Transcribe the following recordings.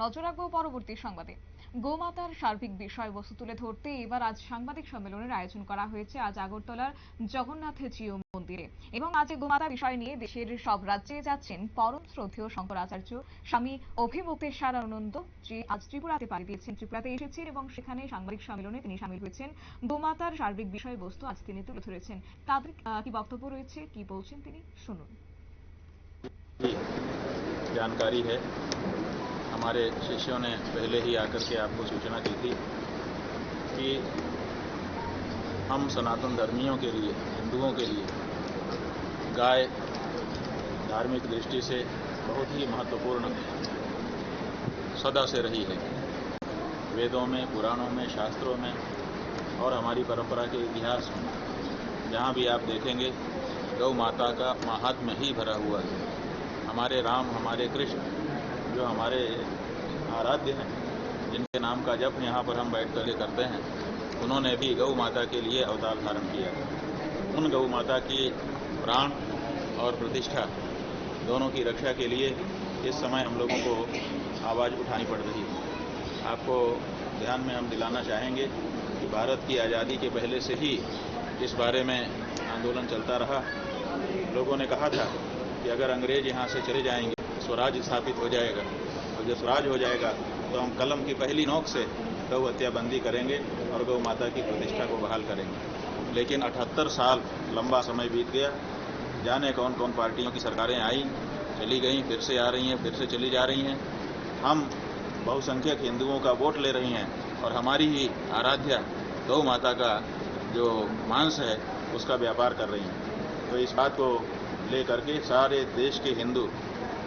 নজর রাখবো পরবর্তী সংবাদে গোমাতার সার্বিক বিষয়বস্তু তুলে ধরতে এবার আজ সাংবাদিক সম্মেলনের আয়োজন করা হয়েছে আজ আগরতলার জগন্নাথ জিও মন্দিরে এবং আজ গোমাতা বিষয় নিয়ে দেশের সব রাজ্যে যাচ্ছেন পরম শ্রদ্ধেয় শঙ্করাচার্য স্বামী অভিমুক্তেশ্বর আনন্দ যে আজ ত্রিপুরাতে পাড়ি দিয়েছেন ত্রিপুরাতে এসেছেন এবং সেখানে সাংবাদিক সম্মেলনে তিনি সামিল হয়েছেন গোমাতার সার্বিক বিষয়বস্তু আজ তিনি তুলে ধরেছেন তাদের আহ, কি বক্তব্য রয়েছে কি বলছেন তিনি শুনুন जानकारी है हमारे शिष्यों ने पहले ही आकर के आपको सूचना दी थी कि हम सनातन धर्मियों के लिए, हिंदुओं के लिए गाय धार्मिक दृष्टि से बहुत ही महत्वपूर्ण सदा से रही है। वेदों में, पुराणों में, शास्त्रों में और हमारी परंपरा के इतिहास में। जहाँ भी आप देखेंगे, गौ माता का महात्म्य ही भरा हुआ है। हमारे राम, हमारे कृष्ण जो हमारे आराध्य हैं, जिनके नाम का जप यहाँ पर हम बैठ करके करते हैं, उन्होंने भी गौ माता के लिए अवतार धारण किया उन गौ माता की प्राण और प्रतिष्ठा दोनों की रक्षा के लिए इस समय हम लोगों को आवाज़ उठानी पड़ रही है। आपको ध्यान में हम दिलाना चाहेंगे कि भारत की आज़ादी के पहले से ही इस बारे में आंदोलन चलता रहा। लोगों ने कहा था कि अगर अंग्रेज़ यहाँ से चले जाएँगे स्वराज स्थापित हो जाएगा। और जब स्वराज हो जाएगा तो हम कलम की पहली नोक से गौ हत्याबंदी करेंगे और गौ माता की प्रतिष्ठा को बहाल करेंगे। लेकिन 78 साल लंबा समय बीत गया। जाने कौन कौन पार्टियों की सरकारें आई, चली गई, फिर से आ रही हैं, फिर से चली जा रही हैं। हम बहुसंख्यक हिंदुओं का वोट ले रही हैं और हमारी ही आराध्या गौ माता का जो मांस है, उसका व्यापार कर रही हैं। तो इस बात को लेकर के सारे देश के हिंदू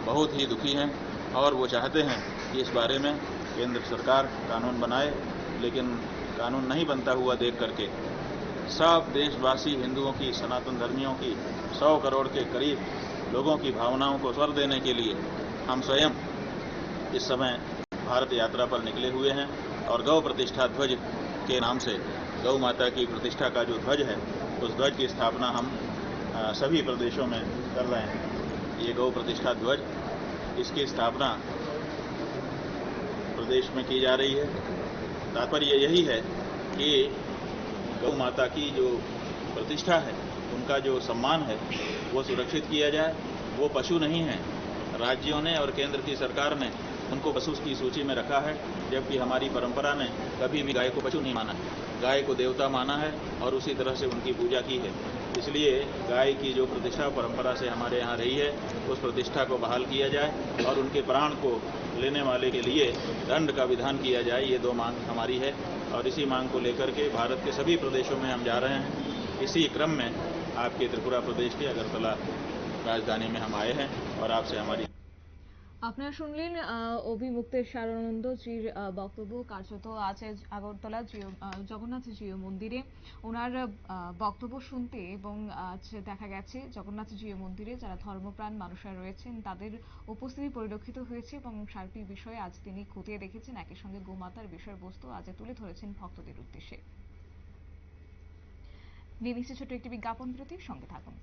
बहुत ही दुखी हैं और वो चाहते हैं कि इस बारे में केंद्र सरकार कानून बनाए, लेकिन कानून नहीं बनता हुआ देख करके। सब देशवासी हिंदुओं की, सनातन धर्मियों की, सौ करोड़ के करीब लोगों की भावनाओं को स्वर देने के लिए हम स्वयं इस समय भारत यात्रा पर निकले हुए हैं और गौ प्रतिष्ठा ध्वज के नाम से गौ माता की प्रतिष्ठा का जो ध्वज है, उस ध्वज की स्थापना हम सभी प्रदेशों में कर रहे हैं। ये गौ प्रतिष्ठा ध्वज इसकी स्थापना प्रदेश में की जा रही है। तात्पर्य यही है कि गौ माता की जो प्रतिष्ठा है, उनका जो सम्मान है, वो सुरक्षित किया जाए। वो पशु नहीं है। राज्यों ने और केंद्र की सरकार ने उनको पशु की सूची में रखा है, जबकि हमारी परंपरा ने कभी भी गाय को पशु नहीं माना है। गाय को देवता माना है और उसी तरह से उनकी पूजा की है। इसलिए गाय की जो प्रतिष्ठा परंपरा से हमारे यहाँ रही है, उस प्रतिष्ठा को बहाल किया जाए और उनके प्राण को लेने वाले के लिए दंड का विधान किया जाए, ये दो मांग हमारी है। और इसी मांग को लेकर के भारत के सभी प्रदेशों में हम जा रहे हैं। इसी क्रम में आपके त्रिपुरा प्रदेश के अगरतला राजधानी में हम आए हैं और आपसे हमारी আপনারা শুনলেন আহ, অভিমুক্তের সারানন্দজির বক্তব্য। কার্যত আছে আগরতলা জিও জগন্নাথ জিও মন্দিরে ওনার বক্তব্য শুনতে এবং দেখা গেছে জগন্নাথ জিও মন্দিরে যারা ধর্মপ্রাণ মানুষরা রয়েছেন তাদের উপস্থিতি পরিলক্ষিত হয়েছে এবং সার্বিক বিষয়ে আজ তিনি খতিয়ে দেখেছেন। একই সঙ্গে গোমাতার বিষয়বস্তু আজ তুলে ধরেছেন ভক্তদের উদ্দেশ্যে। নিয়ে ছোট্ট একটি বিজ্ঞাপন বিরতির সঙ্গে থাকুন।